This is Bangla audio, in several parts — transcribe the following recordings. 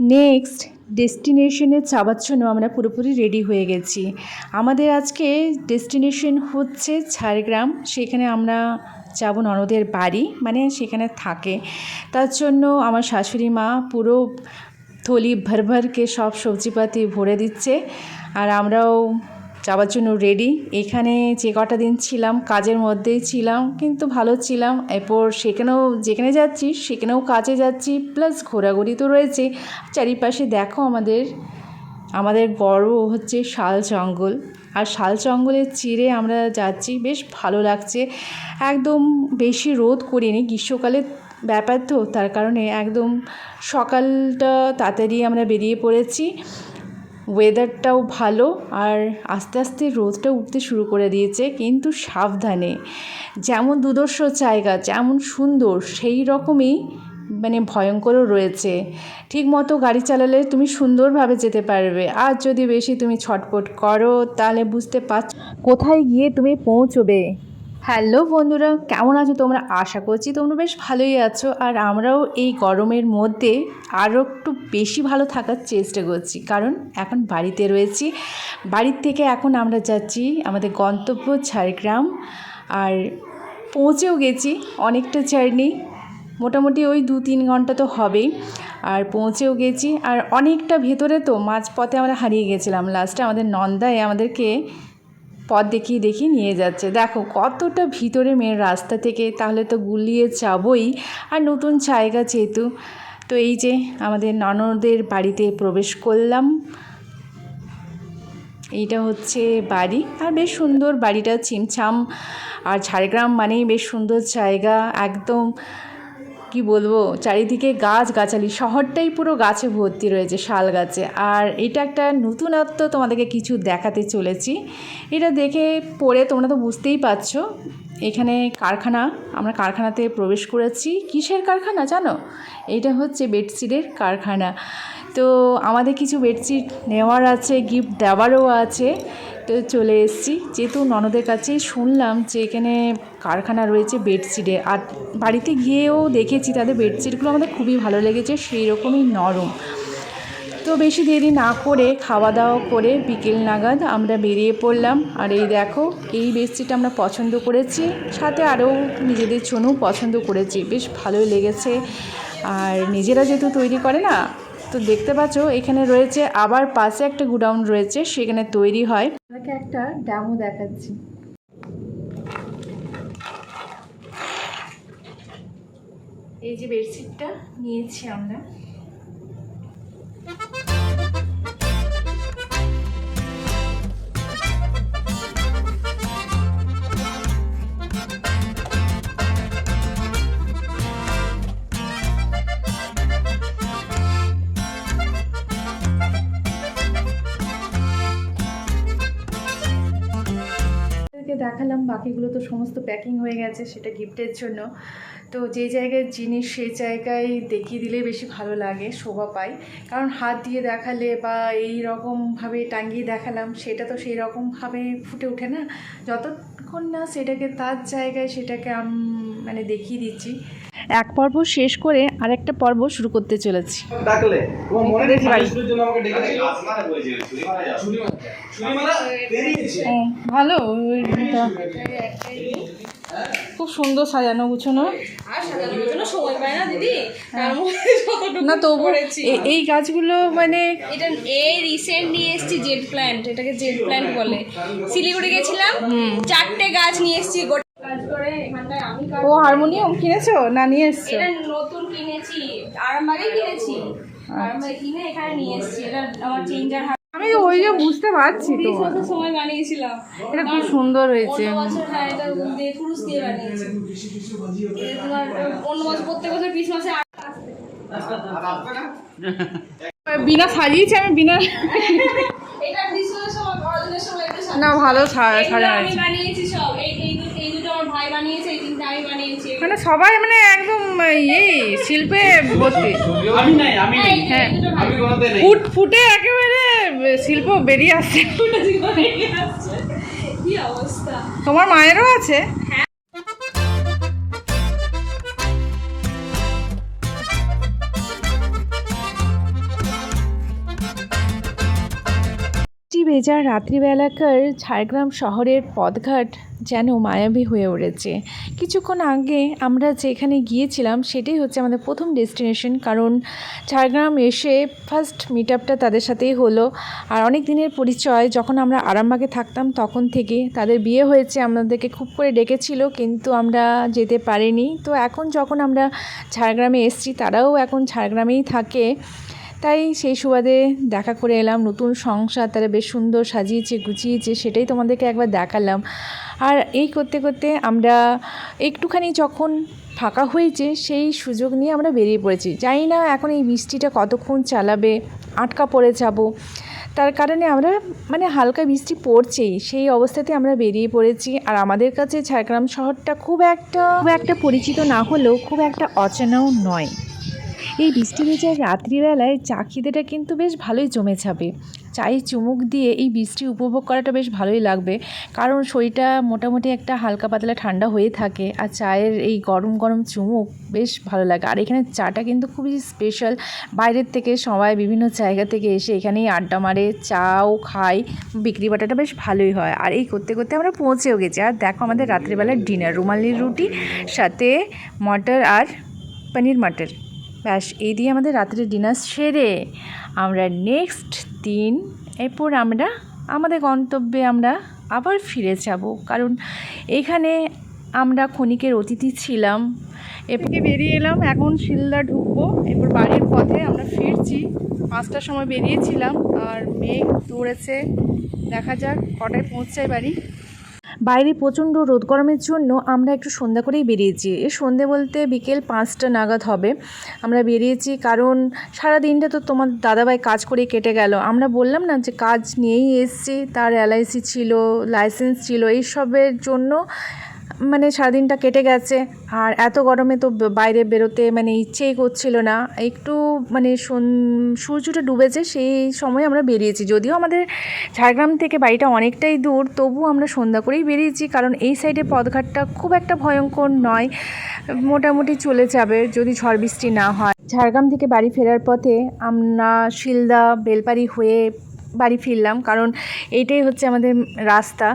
নেক্সট ডেস্টিনেশনে যাওয়ার জন্য আমরা পুরোপুরি রেডি হয়ে গেছি। আমাদের আজকে ডেস্টিনেশন হচ্ছে ঝাড়গ্রাম। সেখানে আমরা যাব ননদের বাড়ি মানে সেখানে থাকে। তার জন্য আমার শাশুড়ি মা পুরো থলি ভর ভরকে সব সবজিপাতি ভরে দিচ্ছে। আর আমরাও যাওয়ার জন্য রেডি এখানে যে কটা দিন ছিলাম, কাজের মধ্যেই ছিলাম, কিন্তু ভালো ছিলাম। এরপর সেখানেও, যেখানে যাচ্ছি, সেখানেও কাজে যাচ্ছি প্লাস ঘোরাঘুরি তো রয়েছে। চারিপাশে দেখো আমাদের আমাদের গর্ব হচ্ছে শাল জঙ্গল। আর শাল জঙ্গলের চিরে আমরা যাচ্ছি, বেশ ভালো লাগছে। একদম বেশি রোদ করিনি গ্রীষ্মকালে ব্যাপার তো, তার কারণে একদম সকালটা তাড়াতাড়ি আমরা বেরিয়ে পড়েছি। ওয়েদারটাও ভালো আর আস্তে আস্তে রোদটা উঠতে শুরু করে দিয়েছে, কিন্তু সাবধানে। যেমন দুদর্শ জায়গা, যেমন সুন্দর, সেই রকমই মানে ভয়ঙ্করও রয়েছে। ঠিক মতো গাড়ি চালালে তুমি সুন্দরভাবে যেতে পারবে। আর যদি বেশি তুমি ছটপট করো, তাহলে বুঝতে পারছ কোথায় গিয়ে তুমি পৌঁছবে? হ্যালো বন্ধুরা, কেমন আছো তোমরা? আশা করছি তোমরা বেশ ভালোই আছো। আর আমরাও এই গরমের মধ্যে আরও একটু বেশি ভালো থাকার চেষ্টা করছি। কারণ এখন বাড়িতে রয়েছি। বাড়ির থেকে এখন আমরা যাচ্ছি আমাদের গন্তব্য ঝাড়গ্রাম। আর পৌঁছেও গেছি অনেকটা জার্নি। মোটামুটি ওই দু তিন ঘণ্টা তো হবেই। আর পৌঁছেও গেছি। আর অনেকটা ভেতরে তো মাঝপথে আমরা হারিয়ে গেছিলাম। লাস্টে আমাদের নন্দায় আমাদেরকে পথ দেখিয়ে দেখিয়ে নিয়ে যাচ্ছে। দেখো, কতটা ভিতরে মেয়ের রাস্তা থেকে তাহলে তো গুলিয়ে যাবই। আর নতুন জায়গা যেহেতু, তো এই যে আমাদের ননদের বাড়িতে প্রবেশ করলাম। এইটা হচ্ছে বাড়ি। আর বেশ সুন্দর বাড়িটা, ছিমছাম। আর ঝাড়গ্রাম মানেই বেশ সুন্দর জায়গা, একদম কি বলব? চারিদিকে গাছ গাছালি শহরটাই পুরো গাছে ভর্তি রয়েছে শাল গাছে। আর এটা একটা নতুনত্ব তোমাদেরকে কিছু দেখাতে চলেছি। এটা দেখে পড়ে তোমরা তো বুঝতেই পারছ। এখানে কারখানা, আমরা কারখানাতে প্রবেশ করেছি। কিসের কারখানা জানো? এটা হচ্ছে বেডশিটের কারখানা। তো আমাদের কিছু বেডশিট নেওয়ার আছে গিফট দেওয়ারও আছে। তো চলে এসেছি। যেহেতু ননদের কাছেই শুনলাম যে এখানে কারখানা রয়েছে বেডশিটে, আর বাড়িতে গিয়েও দেখেছি তাদের বেডশিটগুলো, আমাদের খুবই ভালো লেগেছে, সেই রকমই নরম। তো বেশি দেরি না করে খাওয়া দাওয়া করে বিকেল নাগাদ আমরা বেরিয়ে পড়লাম। আর এই দেখো, এই বেডশিটটা আমরা পছন্দ করেছি, সাথে আরও নিজেদের জন্যও পছন্দ করেছি। বেশ ভালোই লেগেছে। আর নিজেরা যেহেতু তৈরি করে না তো দেখতে পাচ্ছ, এখানে রয়েছে আবার পাশে একটা গুডাউন রয়েছে, সেখানে তৈরি হয়। আপনাকে একটা ড্যামও দেখাচ্ছি। এই যে বেডশিটটা নিয়েছি আমরা। দেখালাম, বাকিগুলো তো সমস্ত প্যাকিং হয়ে গেছে, সেটা গিফটের জন্য। তো যে জায়গায় জিনিস, সে জায়গায় দেখিয়ে দিলে বেশি ভালো লাগে, শোভা পায়। কারণ হাত দিয়ে দেখালে বা এই রকমভাবে টাঙ্গিয়ে দেখালাম, সেটা তো সেই রকমভাবে ফুটে ওঠে না। যতক্ষণ না সেটাকে তার জায়গায় সেটাকে মানে দেখিয়ে দিচ্ছি। এক পর্ব শেষ করে আরেকটা পর্ব শুরু করতে চলেছি। মনে ভালো খুব সুন্দর সাজানো গুছানো। আর সাজানোর জন্য সময় পায় না দিদি। তার মধ্যে যতটুকু না তবু এই গাছগুলো মানে এটা এই রিসেন্ট নিয়ে এসেছি জেড প্ল্যান্ট এটাকে জেড প্ল্যান্ট বলে। শিলিগুড়ি গেছিলাম। চারটে গাছ নিয়ে এসেছি ও হারমোনিয়াম কিনেছো? না নিয়ে এসছো? এটা নতুন কিনেছি আরামবাগে কিনেছি। আরামবাগে কিনে এখানে নিয়ে এসেছি। এটা আমার চেঞ্জার আমি ওই যে বুঝতে পারছি তো। সময় বানিয়েছিলাম। এটা খুব সুন্দর হয়েছে। হ্যাঁ দিয়ে বানিয়েছি। এটা অন্য বছর প্রত্যেক বছর ক্রিসমাসে বিনা সাজিয়েছি আমি বিনা। না ভালো সা- এইগুলো সাজানো হয়েছে। মানে সবাই মানে একদম ইয়ে শিল্পে ভর্তি। আমি নাই আমি এই নেই যে, হ্যাঁ। ফুট ফুটে একেবারে শিল্প বেরিয়ে আসছে। আসছে। কি অবস্থা? তোমার মায়েরও আছে? ভেজা রাত্রিবেলাকার ঝাড়গ্রাম শহরের পথঘাট যেন মায়াবী হয়ে উঠেছে। কিছুক্ষণ আগে আমরা যেখানে গিয়েছিলাম, সেটাই হচ্ছে আমাদের প্রথম ডেস্টিনেশন, কারণ ঝাড়গ্রাম এসে ফার্স্ট মিট আপটা তাদের সাথেই হলো। আর অনেক দিনের পরিচয়, যখন আমরা আরামবাগে থাকতাম তখন থেকে তাদের বিয়ে হয়েছে, আমাদেরকে খুব করে ডেকেছিল, কিন্তু আমরা যেতে পারিনি। তো এখন যখন আমরা ঝাড়গ্রামে এসেছি, তারাও এখন ঝাড়গ্রামেই থাকে। তাই সেই সুবাদে দেখা করে এলাম। নতুন সংসার তারা বেশ সুন্দর সাজিয়েছে, গুছিয়েছে, সেটাই তোমাদেরকে একবার দেখালাম। আর এই করতে করতে আমরা একটুখানি যখন ফাঁকা হয়েছে, সেই সুযোগ নিয়ে আমরা বেরিয়ে পড়েছি। জানি না এখন এই বৃষ্টিটা কতক্ষণ চালাবে, আটকা পড়ে যাব। তার কারণে আমরা মানে হালকা বৃষ্টি পড়ছেই, সেই অবস্থাতে আমরা বেরিয়ে পড়েছি। আর আমাদের কাছে ঝাড়গ্রাম শহরটা খুব একটা খুব একটা পরিচিত না হলেও খুব একটা অচেনাও নয়। এই বৃষ্টি ভেজা রাত্রিবেলায় চা খিদেটা কিন্তু বেশ ভালোই জমে যাবে চায়ে চুমুক দিয়ে এই বৃষ্টি উপভোগ করাটা বেশ ভালোই লাগবে। কারণ শরীরটা মোটামুটি একটা হালকা পাতলা ঠান্ডা হয়ে থাকে আর চায়ের এই গরম গরম চুমুক বেশ ভালো লাগে। আর এখানে চাটা কিন্তু খুবই স্পেশাল বাইরের থেকে সবাই বিভিন্ন জায়গা থেকে এসে এখানেই আড্ডা মারে, চাও খায়, বিক্রি বাটাটা বেশ ভালোই হয়। আর এই করতে করতে আমরা পৌঁছেও গেছি। আর দেখো আমাদের রাত্রিবেলার ডিনার রুমালির রুটি, সাথে মটর আর পনির মটর। ব্যাস, এই দিয়ে আমাদের রাত্রে ডিনার সেরে আমরা নেক্সট দিন এরপর আমরা, আমাদের গন্তব্যে আমরা আবার ফিরে যাব। কারণ এখানে আমরা ক্ষণিকের অতিথি ছিলাম। এরপরে বেরিয়ে এলাম, এখন শিলদা ঢুকবো। এরপর বাড়ির পথে আমরা ফিরছি। পাঁচটার সময় বেরিয়েছিলাম, আর মেঘ দৌড়েছে দেখা যাক কটায় পৌঁছায় বাড়ি। বাইরে প্রচণ্ড রোদ গরমের জন্য আমরা একটু সন্ধ্যা করেই বেরিয়েছি। সন্ধে বলতে বিকেল পাঁচটা নাগাদ হবে। আমরা বেরিয়েছি কারণ সারা দিনটা তো তোমার দাদাভাই কাজ করে কেটে গেল। আমরা বললাম না যে কাজ নিয়েই এসছি, তার এলআইসি ছিল লাইসেন্স ছিল, এইসবের জন্য মানে সারাদিনটা কেটে গেছে। আর এত গরমে তো বাইরে বেরোতে মানে ইচ্ছেই করছিল না। একটু মানে সূর্যটা ডুবেছে সেই সময় আমরা বেরিয়েছি। যদিও আমাদের ঝাড়গ্রাম থেকে বাড়িটা অনেকটাই দূর তবু আমরা সন্ধ্যা করেই বেরিয়েছি। কারণ এই সাইডে পথঘাটটা খুব একটা ভয়ঙ্কর নয়। মোটামুটি চলে যাবে যদি ঝড় বৃষ্টি না হয়। ঝাড়গ্রাম থেকে বাড়ি ফেরার পথে আমরা শিলদা, বেলপাড়ি হয়ে বাড়ি ফিরলাম কারণ এইটাই হচ্ছে আমাদের রাস্তা।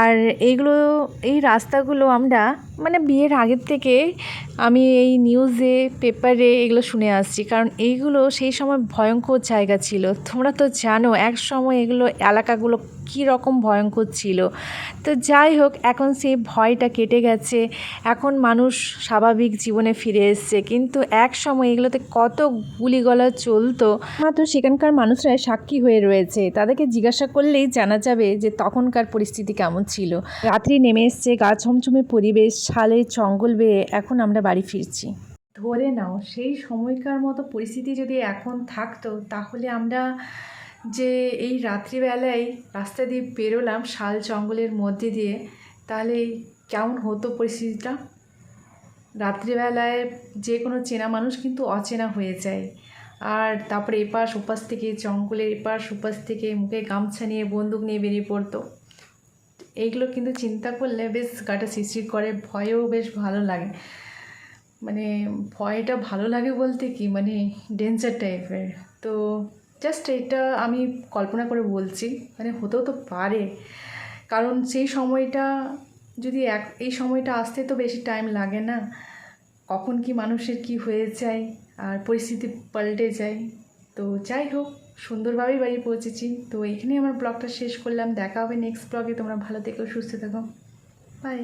আর এইগুলো এই রাস্তাগুলো আমরা মানে বিয়ের আগের থেকে আমি এই নিউজে পেপারে এগুলো শুনে আসছি। কারণ এইগুলো সেই সময় ভয়ঙ্কর জায়গা ছিল। তোমরা তো জানো, এক সময় এগুলো এলাকাগুলো কী রকম ভয়ঙ্কর ছিল। তো যাই হোক, এখন সেই ভয়টা কেটে গেছে। এখন মানুষ স্বাভাবিক জীবনে ফিরে এসছে। কিন্তু এক সময় এগুলোতে কত গুলিগলা চলতো। মাত্র সেখানকার মানুষরা সাক্ষী হয়ে রয়েছে। তাদেরকে জিজ্ঞাসা করলেই জানা যাবে যে তখনকার পরিস্থিতি কেমন ছিল। রাত্রি নেমে এসছে, গা ছমছমে পরিবেশ। ছালে জঙ্গল বেয়ে এখন আমরা বাড়ি ফিরছি। ধরে নাও, সেই সময়কার মতো পরিস্থিতি যদি এখন থাকতো, তাহলে আমরা যে এই রাত্রিবেলায় রাস্তা দিয়ে বেরোলাম শাল জঙ্গলের মধ্যে দিয়ে, তাহলে কেমন হতো পরিস্থিতিটা? রাত্রিবেলায় যে কোনো চেনা মানুষ কিন্তু অচেনা হয়ে যায়। আর তারপরে এপাশ ওপাশ থেকে জঙ্গলের এপাশ ওপাশ থেকে মুখে গামছা নিয়ে বন্দুক নিয়ে বেরিয়ে পড়তো। এইগুলো কিন্তু চিন্তা করলে বেশ গাটা শিরশির করে, ভয়ও বেশ ভালো লাগে। মানে ভয়টা ভালো লাগে বলতে কি মানে ডেঞ্জার টাইপের তো জাস্ট এটা আমি কল্পনা করে বলছি মানে হতেও তো পারে। কারণ সেই সময়টা, যদি এক, এই সময়টা আসতে তো বেশি টাইম লাগে না, কখন কি মানুষের কি হয়ে যায়, আর পরিস্থিতি পাল্টে যায়। তো যাই হোক সুন্দরভাবেই বাড়ি পৌঁছেছি। তো এখানেই আমার ব্লগটা শেষ করলাম। দেখা হবে নেক্সট ব্লগে তোমরা ভালো থেকো, সুস্থ থাকো। বাই